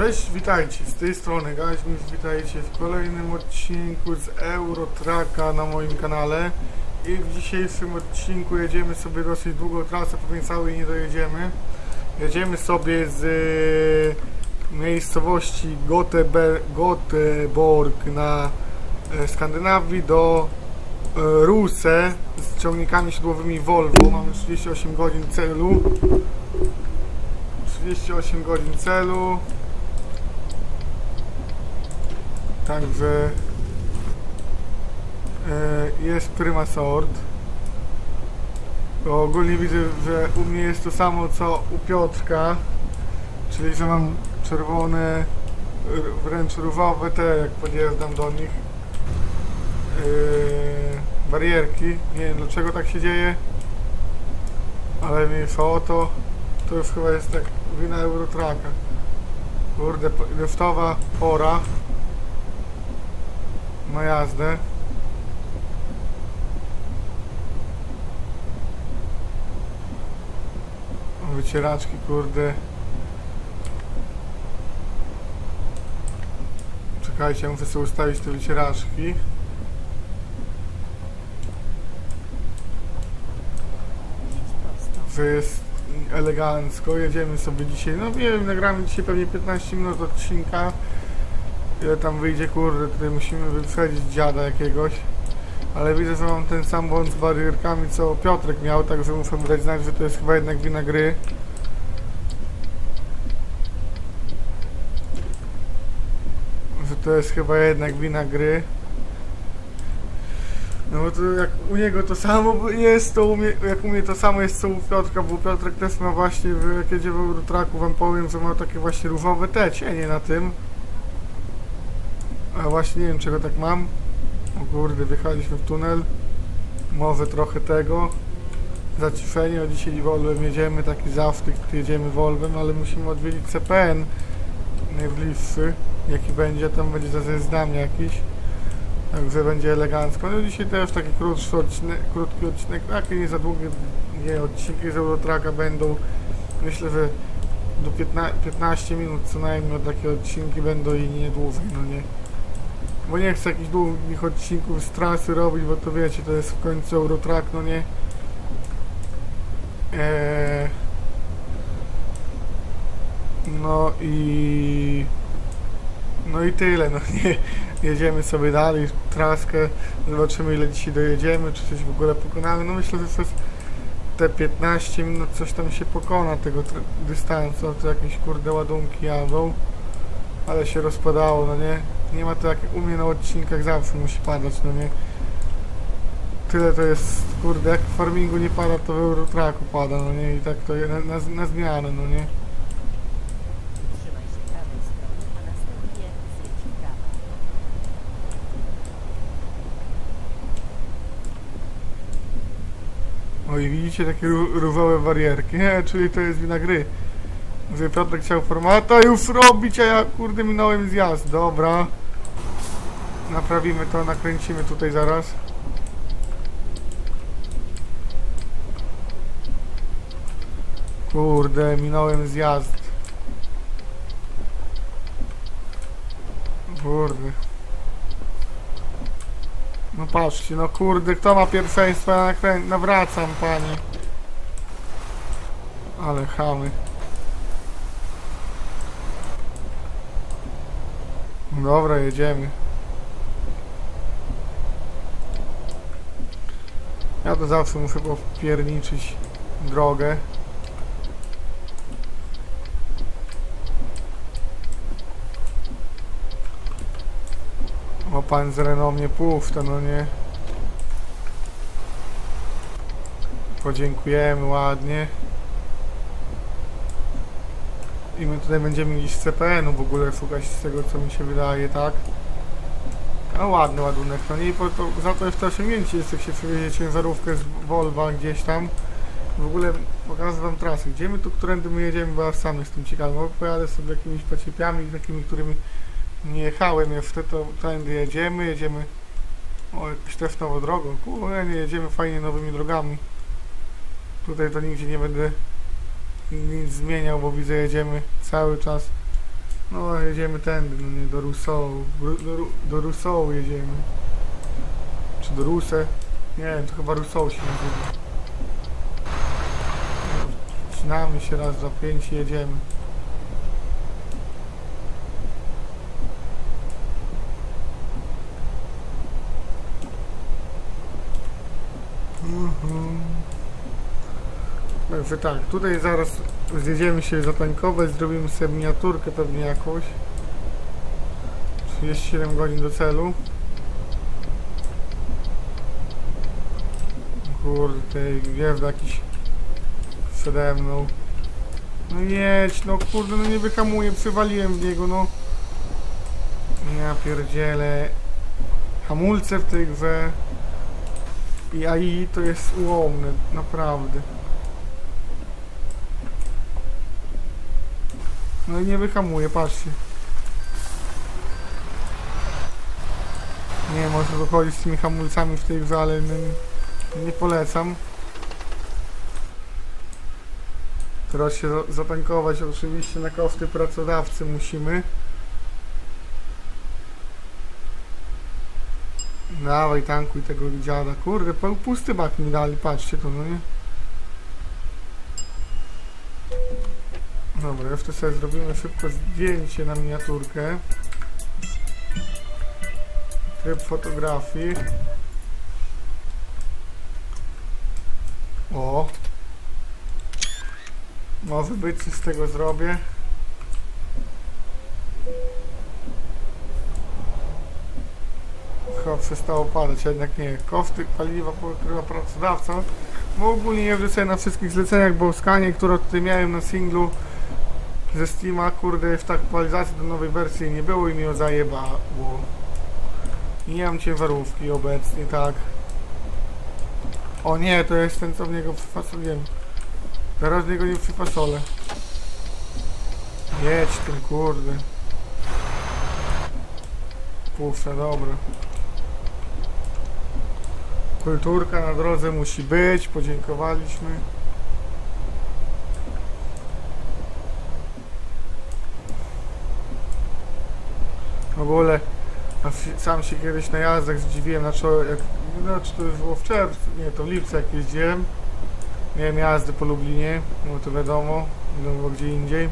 Cześć, witajcie, z tej strony Gaźmis, witajcie w kolejnym odcinku z Eurotraka na moim kanale. I w dzisiejszym odcinku jedziemy sobie dosyć długą trasę, pewnie całej nie dojedziemy. Jedziemy sobie z e, miejscowości Gotebe, Göteborg na e, Skandynawii do e, Ruse z ciągnikami siodłowymi Volvo, mamy 38 godzin celu. 38 godzin celu Także e, jest Prima. Bo ogólnie widzę, że u mnie jest to samo co u Piotrka, czyli że mam czerwone, wręcz różowe te, jak podjeżdżam do nich, e, barierki. Nie wiem dlaczego tak się dzieje, ale mniejsza o to, to już chyba jest tak wina Eurotraka. Kurde, liftowa pora na jazdę. Wycieraczki, kurde. Czekajcie, muszę sobie ustawić te wycieraczki. że jest elegancko, jedziemy sobie dzisiaj, no wiem, nagramy dzisiaj pewnie 15 minut odcinka, ile tam wyjdzie, kurde, tutaj musimy wyprzedzić dziada jakiegoś, ale widzę, że mam ten sam błąd z barierkami, co Piotrek miał, także muszę mu dać znać, że to jest chyba jednak wina gry. Że to jest chyba jednak wina gry. No bo to jak u niego to samo jest, to jak u mnie to samo jest co u Piotrka, bo Piotrek też ma właśnie, jak jedzie w Eurotraku, wam powiem, że ma takie właśnie różowe te cienie na tym. A właśnie nie wiem czego tak mam. O kurde, wjechaliśmy w tunel. Może trochę tego. Zaciszenie, o dzisiaj Volvem jedziemy, taki zawtyk, jedziemy Volvem, ale musimy odwiedzić CPN najbliższy, jaki będzie, tam będzie za zdam jakiś. Także będzie elegancko. No dzisiaj też taki krótszy odcinek, krótki odcinek, takie nie za długie nie, odcinki z Eurotraka będą. Myślę, że do 15, 15 minut co najmniej takie odcinki będą i nie dłużej, no nie. Bo nie chcę jakichś długich odcinków z trasy robić, bo to wiecie, to jest w końcu Eurotrack, no nie. Eee, no i... No i tyle, no nie. Jedziemy sobie dalej, traskę, zobaczymy ile dzisiaj dojedziemy, czy coś w ogóle pokonamy. No myślę, że przez te 15 minut coś tam się pokona tego dystansu, to jakieś kurde ładunki jadą. Ale się rozpadało, no nie? Nie ma to jak u mnie na odcinkach zawsze musi padać, no nie? Tyle to jest, kurde, jak w farmingu nie pada, to w Eurotracku pada, no nie? I tak to je- na, na, na zmianę, no nie? Trzymaj. O i widzicie takie ró- różowe barierki, nie, czyli to jest wina gry. Że Piotrek chciał formata już robić, a ja kurde minąłem zjazd, dobra. Naprawimy to, nakręcimy tutaj zaraz. Kurde, minąłem zjazd. Kurde. No patrzcie, no kurde, kto ma pierwszeństwo? Ja nawracam pani. Ale chamy. Dobra, jedziemy. Ja to zawsze muszę popierniczyć drogę. O, pan z Renault mnie puszcza, no nie. Podziękujemy ładnie. I my tutaj będziemy gdzieś z CPN-u w ogóle szukać z tego, co mi się wydaje, tak? A ładny ładunek, no nie, po, to, za to jest to osiągnięcie jest, jak się przywiezie ciężarówkę z Volva gdzieś tam. W ogóle pokażę wam trasy, gdzie my tu, którędy my jedziemy, bo ja sam jestem ciekawy, bo pojadę sobie jakimiś pociepiami, takimi, którymi nie jechałem jeszcze, to tędy jedziemy, jedziemy o jakąś też nową drogą, kurde, nie jedziemy fajnie nowymi drogami. Tutaj to nigdzie nie będę nic zmieniał, bo widzę jedziemy cały czas No, jedziemy tędy, no nie, do Rousseau. Do, do Rousseau jedziemy. Czy do Ruse? Nie, to chyba Rousseau się nazywa. Wcinamy się raz, za pięć i jedziemy. Mhm. Także tak, tutaj zaraz zjedziemy się zatankować, zrobimy sobie miniaturkę pewnie jakąś. 37 godzin do celu. Kurde, gwiazda jakiś przede mną. No jedź, no kurde, no nie wyhamuję, przywaliłem w niego, no. Ja pierdzielę. Hamulce w tej grze i AI to jest ułomne, naprawdę. No i nie wyhamuję, patrzcie. Nie tu chodzi z tymi hamulcami w tej grze, ale nie, polecam. Teraz się za- zatankować oczywiście na koszty pracodawcy musimy. Dawaj, tankuj tego dziada. Kurde, pusty bak mi dali, patrzcie to, no nie? Dobra, jeszcze sobie zrobimy szybko zdjęcie na miniaturkę. Tryb fotografii. O! Może być, coś z tego zrobię. Chyba przestało padać, jednak nie. Koszty paliwa pokrywa pracodawca. Bo ogólnie nie wrzucę na wszystkich zleceniach, bo skanie, które tutaj miałem na singlu ze Steama, kurde, w aktualizacji do nowej wersji nie było i mnie zajebało. I nie mam ciężarówki obecnie, tak. O nie, to jest ten, co w niego przyfasoliłem. Teraz niego nie przyfasolę. Jedź tym, kurde. Puszczę, dobra. Kulturka na drodze musi być, podziękowaliśmy. W ogóle sam się kiedyś na jazdach zdziwiłem, znaczy jak, no, czy to już było w czerwcu, nie, to w lipcu jak jeździłem. Miałem jazdy po Lublinie, no to wiadomo, no bo gdzie indziej.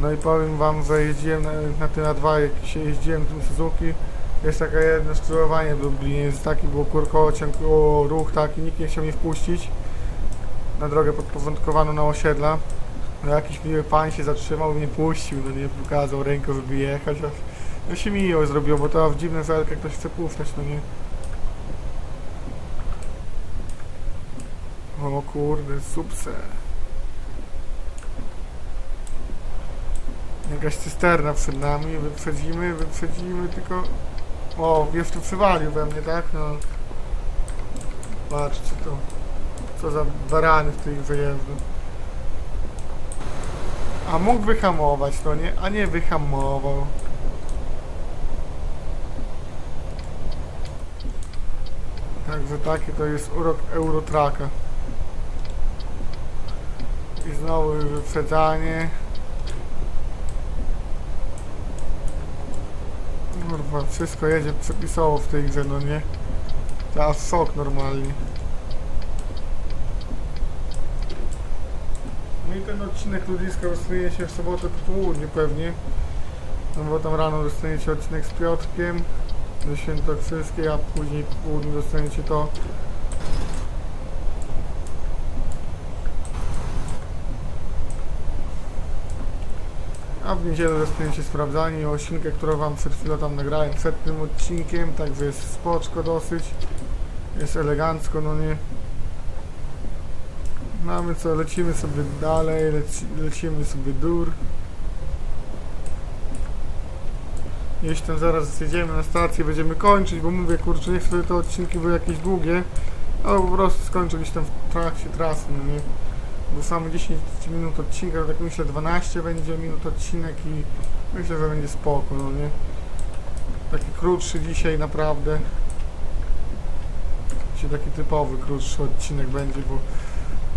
No i powiem wam, że jeździłem na, na na dwa, jak się jeździłem tym Suzuki, jest takie jedno skrzyżowanie w Lublinie, jest taki był kurkociąg, o, ruch taki, nikt nie chciał mnie wpuścić na drogę podporządkowaną na osiedla. No jakiś miły pan się zatrzymał i mnie puścił, no nie pokazał ręką, żeby jechać. No się miło zrobiło, bo to w dziwne zelkę ktoś chce puszczać, no nie. O kurde, supse. Jakaś cysterna przed nami, wyprzedzimy, wyprzedzimy, tylko... O, jeszcze przywalił we mnie, tak? No. Patrzcie to. Co za barany w tej wyjeżdżą. A mógł wyhamować, no nie? A nie wyhamował. Także taki to jest urok Eurotraka. I znowu wyprzedzanie. Kurwa, wszystko jedzie przepisowo w tej grze, no nie? Teraz sok normalnie. No i ten odcinek ludziska rozstanie się w sobotę po południu pewnie. No bo tam rano dostaniecie odcinek z Piotrkiem ze Świętokrzyskiej, a później po południu dostaniecie to. A w niedzielę dostaniecie sprawdzanie i odcinkę, którą wam przed chwilą tam nagrałem przed tym odcinkiem, także jest spoczko dosyć. Jest elegancko, no nie. Mamy co, lecimy sobie dalej, leci, lecimy sobie dur. Jeśli tam zaraz zjedziemy na stację, będziemy kończyć, bo mówię, kurczę, nie chcę, żeby te odcinki były jakieś długie, ale po prostu skończę gdzieś tam w trakcie trasy, no nie? Bo same 10 minut odcinka, tak myślę 12 będzie minut odcinek i myślę, że będzie spoko, no nie? Taki krótszy dzisiaj naprawdę. Dzisiaj taki typowy, krótszy odcinek będzie, bo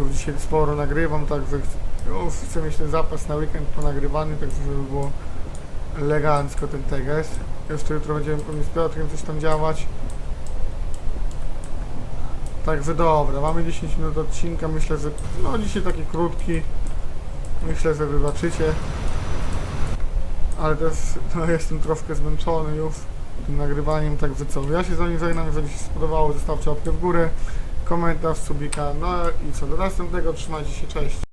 już dzisiaj sporo nagrywam, także już chcę mieć ten zapas na weekend ponagrywany, tak żeby było elegancko ten teges. Jeszcze jutro będziemy pewnie z Piotrem coś tam działać. Także dobra, mamy 10 minut odcinka, myślę, że no dzisiaj taki krótki. Myślę, że wybaczycie. Ale też no, jestem troszkę zmęczony już tym nagrywaniem, także co, ja się z wami żegnam, jeżeli się spodobało, zostawcie łapkę w górę, komentarz, subika, no i co, do następnego, trzymajcie się, cześć.